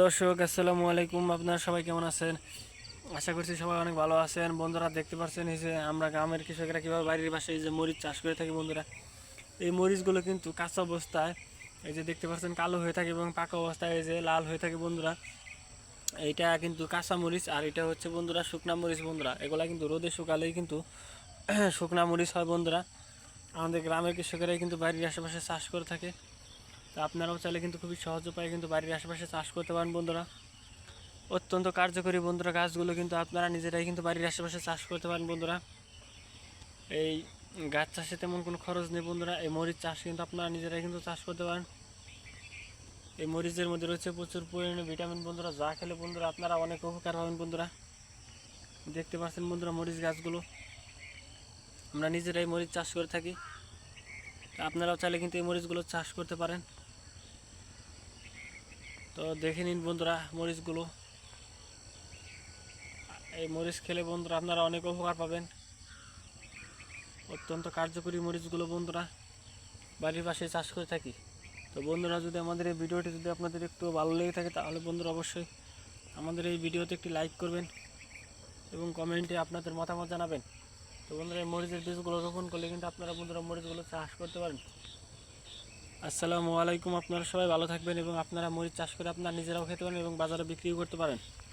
দর্শক, আসসালামু আলাইকুম। আপনারা সবাই কেমন আছেন? আশা করছি সবাই অনেক ভালো আছেন। বন্ধুরা, দেখতে পাচ্ছেন এই যে আমরা গ্রামের কৃষকেরা কীভাবে বাড়ির পাশে এই যে মরিচ চাষ করে থাকি বন্ধুরা। এই মরিচগুলো কিন্তু কাঁচা অবস্থায়, এই যে দেখতে পাচ্ছেন কালো হয়ে থাকে এবং পাকা অবস্থায় এই যে লাল হয়ে থাকে বন্ধুরা। এইটা কিন্তু কাঁচা মরিচ আর এটা হচ্ছে বন্ধুরা শুকনা মরিচ বন্ধুরা। এগুলা কিন্তু রোদে শুকালেই কিন্তু শুকনা মরিচ হয় বন্ধুরা। আমাদের গ্রামের কৃষকেরাই কিন্তু বাড়ির আশেপাশে চাষ করে থাকে। তো আপনারাও চাইলে কিন্তু খুবই সহজ উপায়ে কিন্তু বাড়ির আশেপাশে চাষ করতে পারেন বন্ধুরা। অত্যন্ত কার্যকরী বন্ধুরা গাছগুলো কিন্তু আপনারা নিজেরাই কিন্তু বাড়ির আশেপাশে চাষ করতে পারেন বন্ধুরা। এই গাছ চাষে তেমন কোনো খরচ নেই বন্ধুরা, এই মরিচ চাষ কিন্তু আপনারা নিজেরাই কিন্তু চাষ করতে পারেন। এই মরিচের মধ্যে রয়েছে প্রচুর পরিমাণে ভিটামিন বন্ধুরা, যা খেলে বন্ধুরা আপনারা অনেক উপকার পাবেন বন্ধুরা। দেখতে পাচ্ছেন বন্ধুরা মরিচ গাছগুলো, আমরা নিজেরাই মরিচ চাষ করে থাকি। আপনারাও চাইলে কিন্তু এই মরিচগুলো চাষ করতে পারেন। তো দেখে নিন বন্ধুরা মরিচগুলো। এই মরিচ খেলে বন্ধুরা আপনারা অনেক উপকার পাবেন। অত্যন্ত কার্যকরী মরিচগুলো বন্ধুরা, বাড়ির পাশে চাষ করে থাকি। তো বন্ধুরা যদি আমাদের এই ভিডিওটি যদি আপনাদের একটু ভালো লেগে থাকে, তাহলে বন্ধুরা অবশ্যই আমাদের এই ভিডিওতে একটি লাইক করবেন এবং কমেন্টে আপনাদের মতামত জানাবেন। তো বন্ধুরা এই মরিচের বীজগুলো রোপণ করলে কিন্তু আপনারা বন্ধুরা মরিচগুলো চাষ করতে পারেন আসসালামু আলাইকুম। আপনারা সবাই ভালো থাকবেন এবং আপনারা মরিচ চাষ করে আপনারা নিজেরাও খেতে পারেন এবং বাজারে বিক্রিও করতে পারেন।